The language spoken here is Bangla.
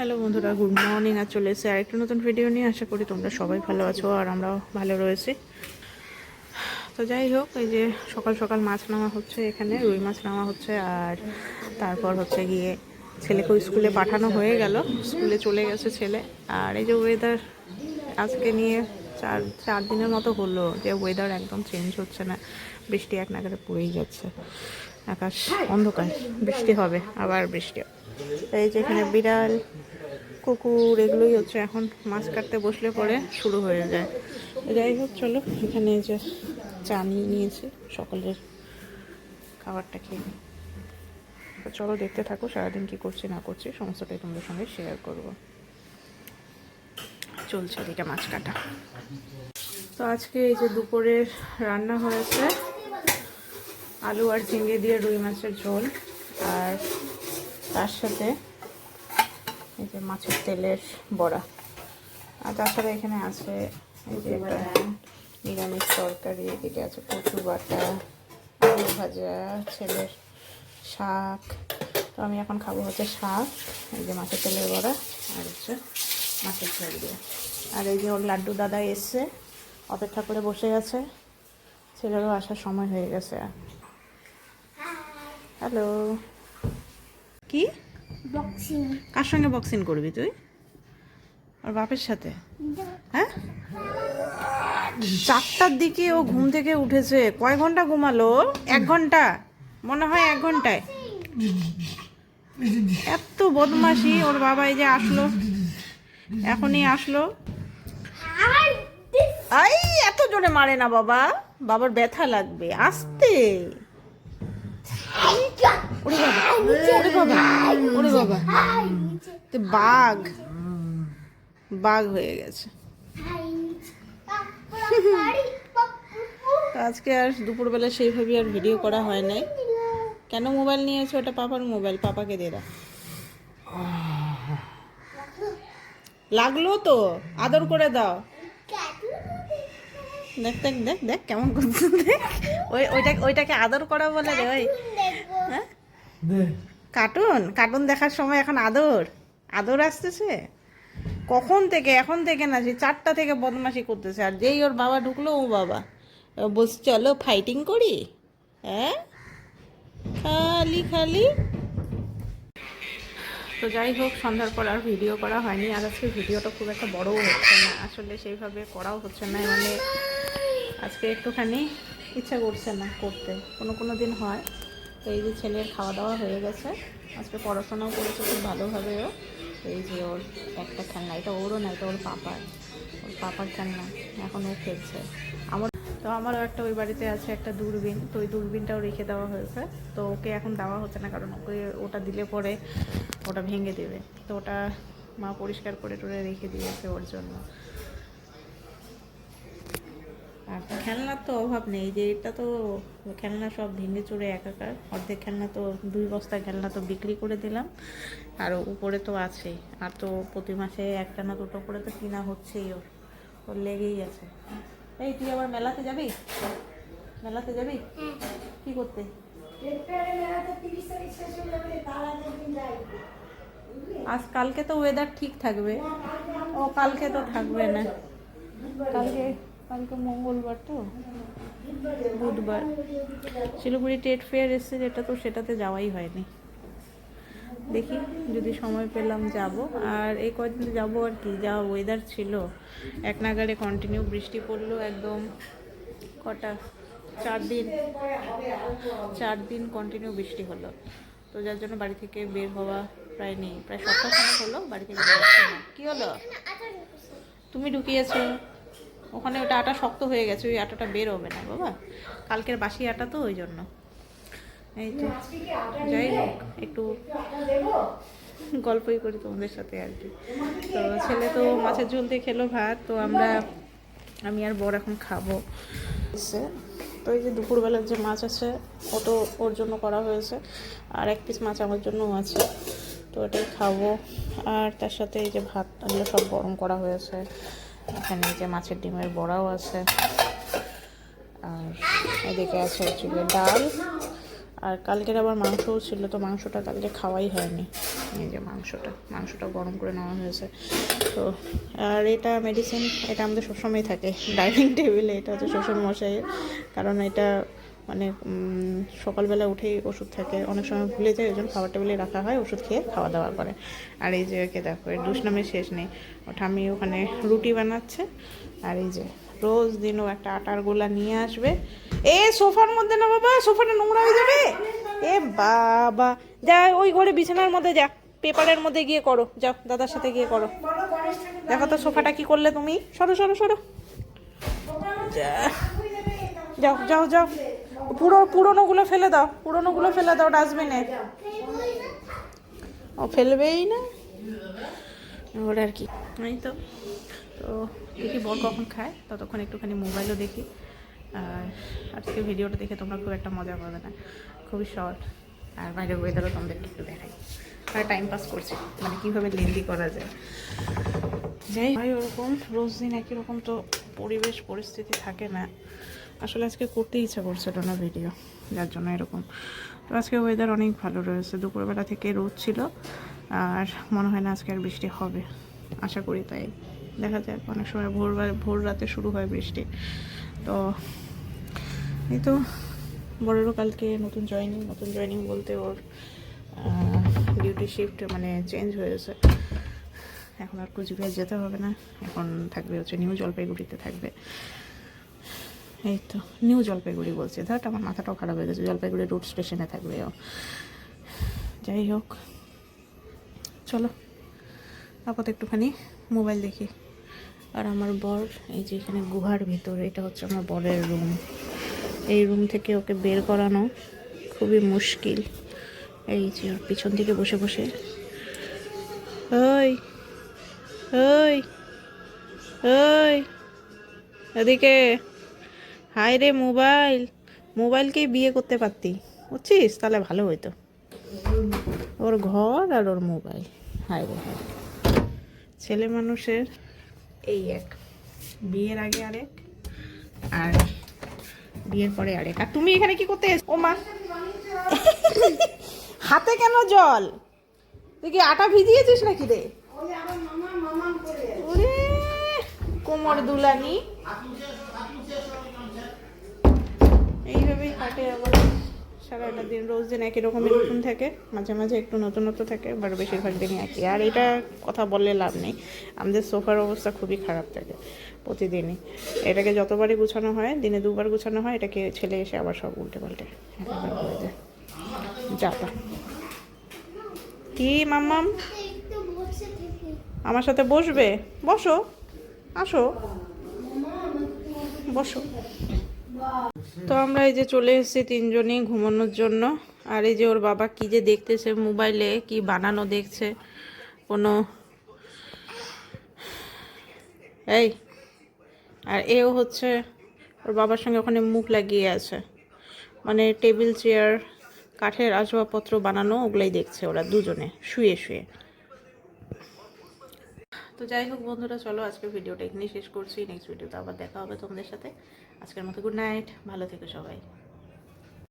হ্যালো বন্ধুরা, গুড মর্নিং। আর চলে এসে আরেকটা নতুন ভিডিও নিয়ে। আশা করি তোমরা সবাই ভালো আছো আর আমরাও ভালো রয়েছি। তো যাই হোক, এই যে সকাল সকাল মাছ নেওয়া হচ্ছে এখানে, রুই মাছ নেওয়া হচ্ছে। আর তারপর হচ্ছে গিয়ে ছেলেকে স্কুলে পাঠানো হয়ে গেল। স্কুলে চলে গেছে ছেলে। আর এই যে ওয়েদার আজকে নিয়ে চার চার দিনের মতো হলো যে ওয়েদার একদম চেঞ্জ হচ্ছে না। বৃষ্টি এক নাগারে পড়েই যাচ্ছে। আকাশ অন্ধকার, বৃষ্টি হবে, আবার বৃষ্টি হবে। এই যে এখানে বিড়াল, কুকুর, এগুলোই হচ্ছে এখন মাছ কাটতে বসলে পরে শুরু হয়ে যায়। যাই হোক, চলো, এখানে যে চা নিয়ে নিয়েছি, সকলের খাবারটা খেয়ে। তো চলো, দেখতে থাকো, সারাদিন কি করছি, না করছি, সমস্তটাই তোমাদের সঙ্গে শেয়ার করব। চলছে এটা মাছ কাটা। তো আজকে এই যে দুপুরের রান্না হয়েছে, আলু আর ঝিঙে দিয়ে রুই মাছের ঝোল, আর তার সাথে এই যে মাছের তেলের বড়া। আর তাছাড়া এখানে আছে এই যে নিরামিষ তরকারি, এদিকে আছে কচু বাটা, আলু ভাজা, ছেলের শাক। তো আমি এখন খাব হচ্ছে শাক, এই যে মাছের তেলের বড়া, আর হচ্ছে মাছের ঝোল দিয়ে আর এই যে ওর লাড্ডু দাদা এসছে, অপেক্ষা করে বসে আছে। ছেলেরও আসার সময় হয়ে গেছে। হ্যালো। কি? বক্সিং কার সঙ্গে বক্সিং করবি তুই? আর বাপের সাথে? হ্যাঁ? চারটার দিকে ও ঘুম থেকে উঠেছে। কয় ঘণ্টা ঘুমালো? এক ঘণ্টা? মনে হয় এক ঘন্টায়। এত বদমাশি ওর বাবা এই যে আসলো। এখনই আসলো। আই এত জোরে মারে না বাবা। বাবার ব্যথা লাগবে। আসতে। ওরে বাবা ওরে বাবা ওরে বাবা। তো বাঘ বাঘ হয়ে গেছে। আজকে আর দুপুরবেলা সেইভাবে আর ভিডিও করা হয় নাই। কেন মোবাইল নিয়েছো ওটা পাপার মোবাইল পাপাকে দে দাও। লাগল তো আদর করে দাও। দেখ দেখ দেখ দেখ কেমন করছে দেখ। ওই ওইটা ওইটাকে আদর করা বলে রে ওই। কার্টুন? কার্টুন দেখার সময় এখন আদর। আদর আসতেছে? কখন থেকে? এখন থেকে না সে চারটা থেকে বদমাশি করতেছে। আর যেই ওর বাবা ঢুকলো ও বাবা। ও বলছে চলো ফাইটিং করি? হ্যাঁ? খালি খালি। তো যাই হোক সন্ধ্যার পর আর ভিডিও করা হয়নি। আর আজকে ভিডিওটা খুব একটা বড়ও হচ্ছে না। আসলে সেইভাবে করাও হচ্ছে না। মানে আজকে একটুখানি ইচ্ছা করছে না করতে। কোনো কোনো দিন হয়। তো এই যে ছেলের খাওয়া দাওয়া হয়ে গেছে। আজকে পড়াশোনাও করেছে খুব ভালোভাবেও তো এই যে ওর একটা খেলনা, এটা ওরও না, এটা ওর পাপার। ওর পাপার খেলনা, এখন ও খেলছে। আমার তো আমারও একটা ওই বাড়িতে আছে একটা দূরবীন, তো ওই দূরবীনটাও রেখে দেওয়া হয়েছে। তো ওকে এখন দেওয়া হচ্ছে না, কারণ ওকে ওটা দিলে পরে ওটা ভেঙে দেবে। তো ওটা মা পরিষ্কার করে টরে রেখে দিয়েছে ওর জন্য। আর খেলনার তো অভাব নেই যে এটা তো খেলনা সব ভেঙে চুরে একাকার। অর্ধেক খেলনা তো দুই বস্তা খেলনা তো বিক্রি করে দিলাম আর উপরে তো আছেই আর তো প্রতি মাসে একটা না দুটো করে তো কিনা হচ্ছেই ওর ওর লেগেই আছে। এই তুই আবার মেলাতে যাবি? মেলাতে যাবি? কি করতে? আজ কালকে তো ওয়েদার ঠিক থাকবে। ও কালকে তো থাকবে না। কালকে কালকে মঙ্গলবার তো? বুধবার। শিলিগুড়ি টেট ফেয়ার এসছে যেটা তো সেটাতে যাওয়াই হয়নি। দেখি, যদি সময় পেলাম যাব। আর এই কদিন যাব আর কি, যা ওয়েদার ছিল। এক নাগারে কন্টিনিউ বৃষ্টি পড়ল একদম কটা? চার দিন। চার দিন কন্টিনিউ বৃষ্টি হলো। তো যার জন্য বাড়ি থেকে বের হওয়া প্রায় নেই। প্রায় সপ্তাহ হলো বাড়ি থেকে বের হচ্ছে না। কী হলো? তুমি ঢুকিয়েছো। ওখানে ওটা আটা শক্ত হয়ে গেছে, ওই আটাটা বের হবে না বাবা। কালকের বাসি আটা তো ওই জন্য। এই তো, যাই হোক, একটু গল্পই করি তোমাদের সাথে আর কি। তো ছেলে তো মাছের ঝোল দিয়ে খেলো ভাত, তো আমরা, আমি আর বর এখন খাব। তো এই যে দুপুরবেলার যে মাছ আছে ও তো ওর জন্য করা হয়েছে, আর এক পিস মাছ আমার জন্যও আছে, তো ওটাই খাব। আর তার সাথে এই যে ভাত, এগুলো সব গরম করা হয়েছে। এখানে যে মাছের ডিমের বড়াও আছে। আর এদিকে আছে হচ্ছে ডাল। আর কালকের আবার মাংসও ছিল, তো মাংসটা কালকে খাওয়াই হয়নি। এই যে মাংসটা মাংসটা গরম করে নেওয়া হয়েছে। তো, আর এটা মেডিসিন এটা আমাদের সবসময় থাকে। ডাইনিং টেবিলে এটা হচ্ছে শ্বশুর মশাইয়ের কারণ এটা মানে সকালবেলা উঠেই ওষুধ থাকে। অনেক সময় ভুলে যায় ওই জন্য খাবার টেবিলে রাখা হয়, ওষুধ খেয়ে খাওয়া দাওয়া করে। আর এই যে একে দেখো, এর দুষ্নামের শেষ নেই। আমি ওখানে রুটি বানাচ্ছে। আর এই যে, রোজ দিন ও একটা আটার গোলা নিয়ে আসবে। এ, সোফার মধ্যে না বাবা, সোফাটা নোংরা হয়ে যাবে। এ বাবা, যা, ওই ঘরে বিছানার মধ্যে যা, পেপারের মধ্যে গিয়ে করো। যাও, দাদার সাথে গিয়ে করো। দেখো তো সোফাটা কি করলে তুমি? সরো সরো সরো। যাও যাও যাও। পুরো পুরোনোগুলো ফেলে দাও। পুরোনোগুলো ফেলে দাও ডাস্টবিনে। ও, ফেলবেই না? ওর আর কি। এই তো। তো দেখি বর কখন খায়। ততক্ষণ একটুখানি মোবাইলও দেখি। আর আজকে ভিডিওটা দেখে তোমরা খুব একটা মজা পাবে না। খুবই শর্ট। আর বাইরের ওয়েদারও তোমাদেরকে একটু দেখাই। আর টাইম পাস করছি। মানে কীভাবে লেন্দি করা যায়। যাই হয় ওরকম রোজ দিন একই রকম তো পরিবেশ, পরিস্থিতি থাকে না। আসলে আজকে করতে ইচ্ছা করছিল না ভিডিও যার জন্য এরকম। তো আজকে ওয়েদার অনেক ভালো রয়েছে, দুপুরবেলা থেকে রোদ ছিল, আর মনে হয় না আজকে আর বৃষ্টি হবে। আশা করি তাই। দেখা যাক, অনেক সময় ভোর ভোর রাতে শুরু হয় বৃষ্টি। তো এই তো বড়েরও কালকে নতুন জয়েনিং নতুন জয়েনিং বলতে ওর ডিউটি শিফট মানে চেঞ্জ হয়েছে। এখন আর কুচবিহার যেতে হবে না, এখন থাকবে হচ্ছে নিউ জলপাইগুড়িতে থাকবে। এই তো নিউ জলপাইগুড়ি বলছে। ধর আমার মাথাটাও খারাপ হয়ে গেছে। জলপাইগুড়ি রুট স্টেশনে থাকবে যাই হোক, চলো, আপাতত একটুখানি মোবাইল দেখি। আর আমার বর, এই যে এখানে গুহার ভিতর, এটা হচ্ছে আমার বরের রুম এই রুম থেকে ওকে বের করানো খুবই মুশকিল। এই যে ওর পিছন থেকে বসে বসে। ওই ওই ওই, এদিকে। হাই রে মোবাইল, মোবাইলকেই বিয়ে করতে পারতি, বুঝছিস? তাহলে ভালো হইতো। ওর ঘর আর ওর মোবাইল হাই রে হাই ছেলে মানুষের এই এক, বিয়ের আগে আরেক, আর বিয়ের পরে আরেক। আর তুমি এখানে কি করতে ও মা। হাতে কেন জল? তুই কি আটা ভিজিয়েছিস নাকি রে? কোমর দুলানি। এইভাবেই কাটে আবার। সারাটা দিন রোজ দিন একই রকমের রুটিন থাকে মাঝে মাঝে একটু নতুনত্ব থাকে বাট বেশিরভাগ দিনই একই। আর এটা কথা বললে লাভ নেই। আমাদের সোফার অবস্থা খুবই খারাপ থাকে প্রতিদিনই। এটাকে যতবারই গুছানো হয় দিনে দুবার গুছানো হয় এটাকে ছেলে এসে আবার সব উল্টে পাল্টে একেবারে করে দেয়। যাতা কি মাম্মাম? আমার সাথে বসবে? বসো। আসো। বসো। তো আমরা এই যে চলে এসেছি তিনজনই ঘুমানোর জন্য। আর এই যে ওর বাবা কি যে দেখতেছে মোবাইলে, কি বানানো দেখছে, কোনো এই, আর এও হচ্ছে ওর বাবার সঙ্গে ওখানে মুখ লাগিয়ে আছে। মানে টেবিল, চেয়ার, কাঠের আসবাবপত্র বানানো, ওগুলাই দেখছে ওরা দুজনে, শুয়ে শুয়ে। তো যাই হোক বন্ধুরা, চলো আজকে ভিডিওটা এখানেই শেষ করছি। নেক্সট ভিডিওতে আবার দেখা হবে তোমাদের সাথে। আজকের মতো গুড নাইট ভালো থেকো সবাই।